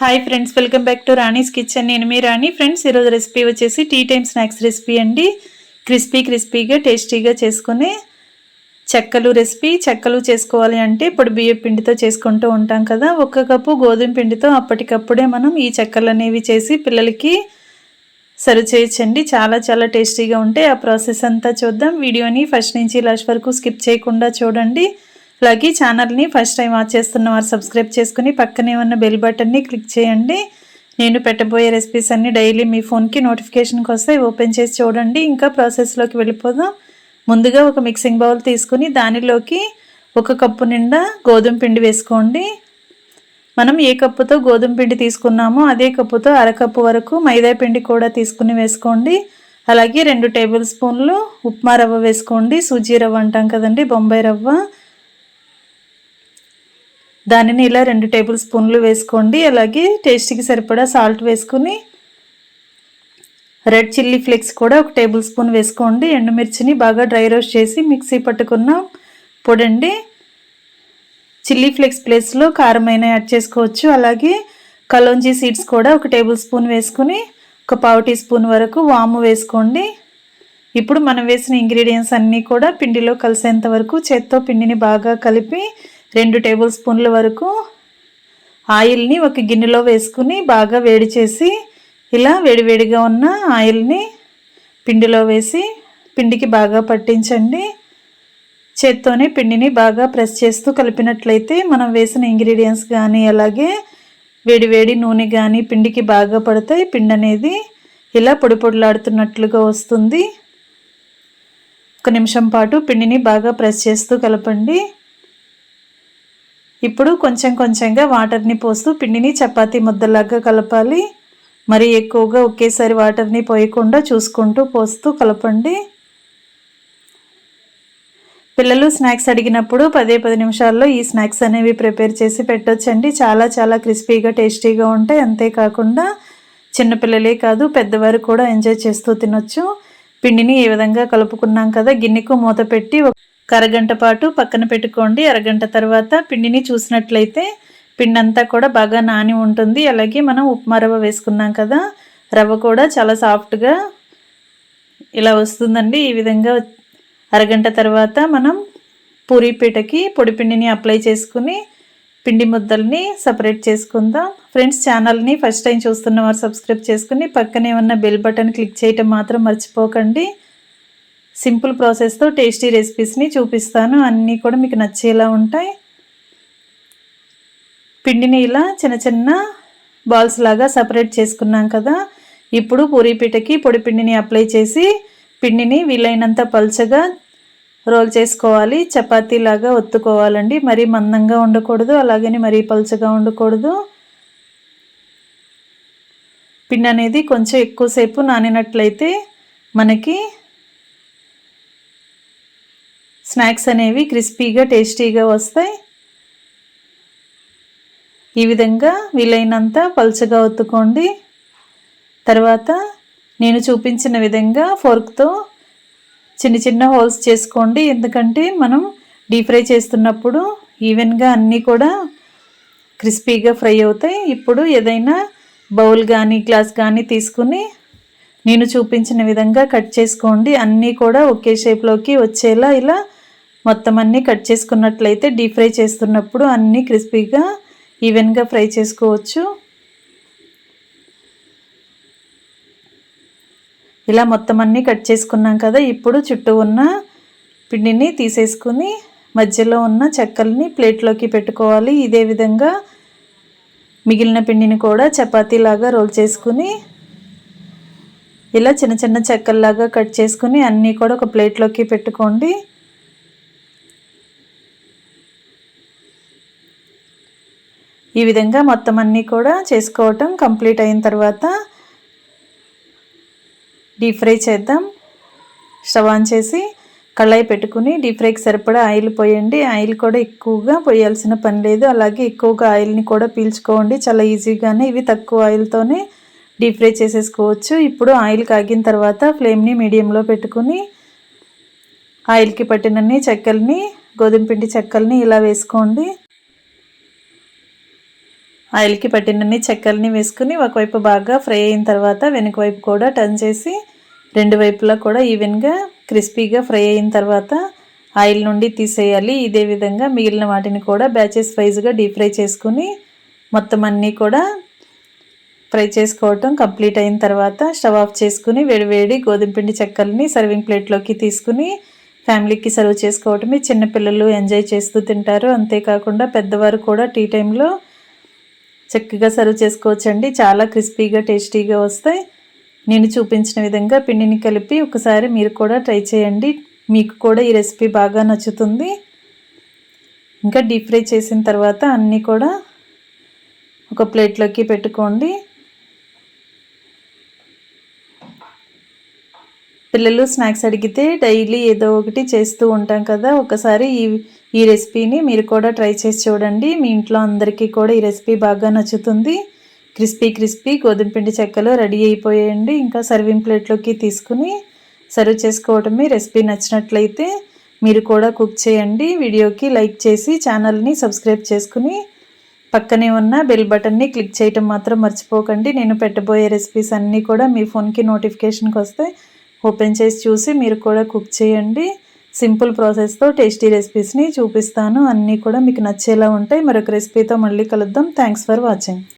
Hi friends welcome back to Rani's kitchen నేను మీ Rani. Friends ఈరోజు రెసిపీ వచ్చేసి టీ టైమ్ స్నాక్స్ రెసిపీ అండి. క్రిస్పీ క్రిస్పీగా టేస్టీగా చేసుకునే చెక్కలు రెసిపీ చెక్కలు చేసుకోవాలి అంటే ఇప్పుడు బియ్య పిండితో చేసుకుంటూ ఉంటాం కదా. ఒక్క కప్పు గోధుమ పిండితో అప్పటికప్పుడే మనం ఈ చెక్కలు అనేవి చేసి పిల్లలకి సర్వ్ చేయొచ్చండి. చాలా చాలా టేస్టీగా ఉంటాయి. ఆ ప్రాసెస్ అంతా చూద్దాం. వీడియోని ఫస్ట్ నుంచి లాస్ట్ వరకు స్కిప్ చేయకుండా చూడండి. అలాగే ఛానల్ని ఫస్ట్ టైం వాచ్ చేస్తున్న వారు సబ్స్క్రైబ్ చేసుకుని పక్కనే ఉన్న బెల్ బటన్ని క్లిక్ చేయండి. నేను పెట్టబోయే రెసిపీస్ అన్ని డైలీ మీ ఫోన్కి నోటిఫికేషన్కి వస్తాయి ఓపెన్ చేసి చూడండి. ఇంకా ప్రాసెస్లోకి వెళ్ళిపోదాం. ముందుగా ఒక మిక్సింగ్ బౌల్ తీసుకుని దానిలోకి ఒక కప్పు నిండా గోధుమ పిండి వేసుకోండి. మనం ఏ కప్పుతో గోధుమ పిండి తీసుకున్నామో అదే కప్పుతో అరకప్పు వరకు మైదా పిండి కూడా తీసుకుని వేసుకోండి. అలాగే రెండు టేబుల్ స్పూన్లు ఉప్మా రవ్వ వేసుకోండి. సూజీ రవ్వ అంటాం కదండి బొంబాయి రవ్వ. దానిని ఇలా రెండు టేబుల్ స్పూన్లు వేసుకోండి. అలాగే టేస్ట్కి సరిపడా సాల్ట్ వేసుకుని రెడ్ చిల్లీ ఫ్లేక్స్ కూడా ఒక టేబుల్ స్పూన్ వేసుకోండి. ఎండుమిర్చిని బాగా డ్రై రోస్ట్ చేసి మిక్సీ పట్టుకున్న పొడండి. చిల్లీ ఫ్లేక్స్ ప్లేస్లో కారమైన యాడ్ చేసుకోవచ్చు. అలాగే కలోంజీ సీడ్స్ కూడా ఒక టేబుల్ స్పూన్ వేసుకుని ఒక పావు టీ స్పూన్ వరకు వాము వేసుకోండి. ఇప్పుడు మనం వేసిన ఇంగ్రీడియంట్స్ అన్నీ కూడా పిండిలో కలిసేంత వరకు చేత్తో పిండిని బాగా కలిపి రెండు టేబుల్ స్పూన్ల వరకు ఆయిల్ని ఒక గిన్నెలో వేసుకుని బాగా వేడి చేసి ఇలా వేడివేడిగా ఉన్న ఆయిల్ని పిండిలో వేసి పిండికి బాగా పట్టించండి. చేత్తోనే పిండిని బాగా ప్రెస్ చేస్తూ కలిపినట్లయితే మనం వేసిన ఇంగ్రీడియంట్స్ కానీ అలాగే వేడివేడి నూనె కానీ పిండికి బాగా పడతాయి. పిండి అనేది ఇలా పొడి పొడిలాడుతున్నట్లుగా వస్తుంది. ఒక నిమిషం పాటు పిండిని బాగా ప్రెస్ చేస్తూ కలపండి. ఇప్పుడు కొంచెం కొంచెంగా వాటర్ని పోస్తూ పిండిని చపాతీ ముద్దలాగా కలపాలి. మరి ఎక్కువగా ఒకేసారి వాటర్ని పోయకుండా చూసుకుంటూ పోస్తూ కలపండి. పిల్లలు స్నాక్స్ అడిగినప్పుడు పదే పది నిమిషాల్లో ఈ స్నాక్స్ అనేవి ప్రిపేర్ చేసి పెట్టొచ్చండి. చాలా చాలా క్రిస్పీగా టేస్టీగా ఉంటాయి. అంతేకాకుండా చిన్నపిల్లలే కాదు పెద్దవారు కూడా ఎంజాయ్ చేస్తూ తినొచ్చు. పిండిని ఏ విధంగా కలుపుకున్నాం కదా గిన్నెకు మూత పెట్టి అరగంట పాటు పక్కన పెట్టుకోండి. అరగంట తర్వాత పిండిని చూసినట్లయితే పిండి అంతా కూడా బాగా నాని ఉంటుంది. అలాగే మనం ఉప్మా రవ్వ వేసుకున్నాం కదా రవ్వ కూడా చాలా సాఫ్ట్గా ఇలా వస్తుందండి. ఈ విధంగా అరగంట తర్వాత మనం పూరీ పీటకి పొడి పిండిని అప్లై చేసుకుని పిండి ముద్దల్ని సపరేట్ చేసుకుందాం. ఫ్రెండ్స్ ఛానల్ని ఫస్ట్ టైం చూస్తున్న వారు సబ్స్క్రైబ్ చేసుకుని పక్కనే ఉన్న బెల్ బటన్ క్లిక్ చేయటం మాత్రం మర్చిపోకండి. సింపుల్ ప్రాసెస్తో టేస్టీ రెసిపీస్ని చూపిస్తాను. అన్నీ కూడా మీకు నచ్చేలా ఉంటాయి. పిండిని ఇలా చిన్న చిన్న బాల్స్ లాగా సపరేట్ చేసుకున్నాం కదా. ఇప్పుడు పూరీపీటకి పొడి పిండిని అప్లై చేసి పిండిని వీలైనంత పల్చగా రోల్ చేసుకోవాలి. చపాతీలాగా ఒత్తుకోవాలండి. మరీ మందంగా ఉండకూడదు. అలాగని మరీ పల్చగా ఉండకూడదు. పిండి అనేది కొంచెం ఎక్కువసేపు నానినట్లయితే మనకి స్నాక్స్ అనేవి క్రిస్పీగా టేస్టీగా వస్తాయి. ఈ విధంగా వీలైనంత పలుచగా ఒత్తుకోండి. తర్వాత నేను చూపించిన విధంగా ఫోర్క్తో చిన్న చిన్న హోల్స్ చేసుకోండి. ఎందుకంటే మనం డీప్ ఫ్రై చేస్తున్నప్పుడు ఈవెన్గా అన్నీ కూడా క్రిస్పీగా ఫ్రై అవుతాయి. ఇప్పుడు ఏదైనా బౌల్ కానీ గ్లాస్ కానీ తీసుకుని నేను చూపించిన విధంగా కట్ చేసుకోండి. అన్నీ కూడా ఒకే షేప్లోకి వచ్చేలా ఇలా మొత్తం అన్నీ కట్ చేసుకున్నట్లయితే డీప్ ఫ్రై చేస్తున్నప్పుడు అన్నీ క్రిస్పీగా ఈవెన్గా ఫ్రై చేసుకోవచ్చు. ఇలా మొత్తం అన్నీ కట్ చేసుకున్నాం కదా ఇప్పుడు చుట్టూ ఉన్న పిండిని తీసేసుకుని మధ్యలో ఉన్న చెక్కల్ని ప్లేట్లోకి పెట్టుకోవాలి. ఇదే విధంగా మిగిలిన పిండిని కూడా చపాతీలాగా రోల్ చేసుకుని ఇలా చిన్న చిన్న చెక్కల్లాగా కట్ చేసుకుని అన్నీ కూడా ఒక ప్లేట్లోకి పెట్టుకోండి. ఈ విధంగా మొత్తం అన్నీ కూడా చేసుకోవటం కంప్లీట్ అయిన తర్వాత డీప్ ఫ్రై చేద్దాం. స్టవ్ ఆన్ చేసి కళాయి పెట్టుకుని డీప్ ఫ్రైకి సరిపడా ఆయిల్ పోయండి. ఆయిల్ కూడా ఎక్కువగా పోయాల్సిన పని లేదు. అలాగే ఎక్కువగా ఆయిల్ని కూడా పీల్చుకోండి. చాలా ఈజీగానే ఇవి తక్కువ ఆయిల్తోనే డీప్ ఫ్రై చేసేసుకోవచ్చు. ఇప్పుడు ఆయిల్ కాగిన తర్వాత ఫ్లేమ్ని మీడియంలో పెట్టుకుని ఆయిల్కి పట్టినన్ని చెక్కల్ని గోధుమ పిండి చెక్కల్ని ఇలా వేసుకోండి. ఆయిల్కి పట్టినన్ని చెక్కల్ని వేసుకుని ఒకవైపు బాగా ఫ్రై అయిన తర్వాత వెనుక వైపు కూడా టర్న్ చేసి రెండు వైపులా కూడా ఈవెన్గా క్రిస్పీగా ఫ్రై అయిన తర్వాత ఆయిల్ నుండి తీసేయాలి. ఇదే విధంగా మిగిలిన వాటిని కూడా బ్యాచెస్ వైజ్గా డీప్ ఫ్రై చేసుకుని మొత్తం అన్నీ కూడా ఫ్రై చేసుకోవటం కంప్లీట్ అయిన తర్వాత స్టవ్ ఆఫ్ చేసుకుని వేడివేడి గోధుమ పిండి చెక్కల్ని సర్వింగ్ ప్లేట్లోకి తీసుకుని ఫ్యామిలీకి సర్వ్ చేసుకోవటమే చిన్నపిల్లలు ఎంజాయ్ చేస్తూ తింటారు. అంతేకాకుండా పెద్దవారు కూడా టీ టైంలో చక్కగా సర్వ్ చేసుకోవచ్చండి. చాలా క్రిస్పీగా టేస్టీగా వస్తాయి. నేను చూపించిన విధంగా పిండిని కలిపి ఒకసారి మీరు కూడా ట్రై చేయండి. మీకు కూడా ఈ రెసిపీ బాగా నచ్చుతుంది. ఇంకా డీప్ ఫ్రై చేసిన తర్వాత అన్నీ కూడా ఒక ప్లేట్లోకి పెట్టుకోండి. పిల్లలు స్నాక్స్ అడిగితే డైలీ ఏదో ఒకటి చేస్తూ ఉంటాం కదా ఒకసారి ఈ ఈ రెసిపీని మీరు కూడా ట్రై చేసి చూడండి. మీ ఇంట్లో అందరికీ కూడా ఈ రెసిపీ బాగా నచ్చుతుంది. క్రిస్పీ క్రిస్పీ గోధుమపిండి చెక్కలు రెడీ అయిపోయాయండి. ఇంకా సర్వింగ్ ప్లేట్లోకి తీసుకుని సర్వ్ చేసుకోవడమే రెసిపీ నచ్చినట్లయితే మీరు కూడా కుక్ చేయండి. వీడియోకి లైక్ చేసి ఛానల్ని సబ్స్క్రైబ్ చేసుకుని పక్కనే ఉన్న బెల్ బటన్ని క్లిక్ చేయటం మాత్రం మర్చిపోకండి. నేను పెట్టబోయే రెసిపీస్ అన్నీ కూడా మీ ఫోన్కి నోటిఫికేషన్కి వస్తాయి ఓపెన్ చేసి చూసి మీరు కూడా కుక్ చేయండి. సింపుల్ ప్రాసెస్తో టేస్టీ రెసిపీస్ని చూపిస్తాను. అన్నీ కూడా మీకు నచ్చేలా ఉంటాయి. మరొక రెసిపీతో మళ్ళీ కలుద్దాం. Thanks for watching.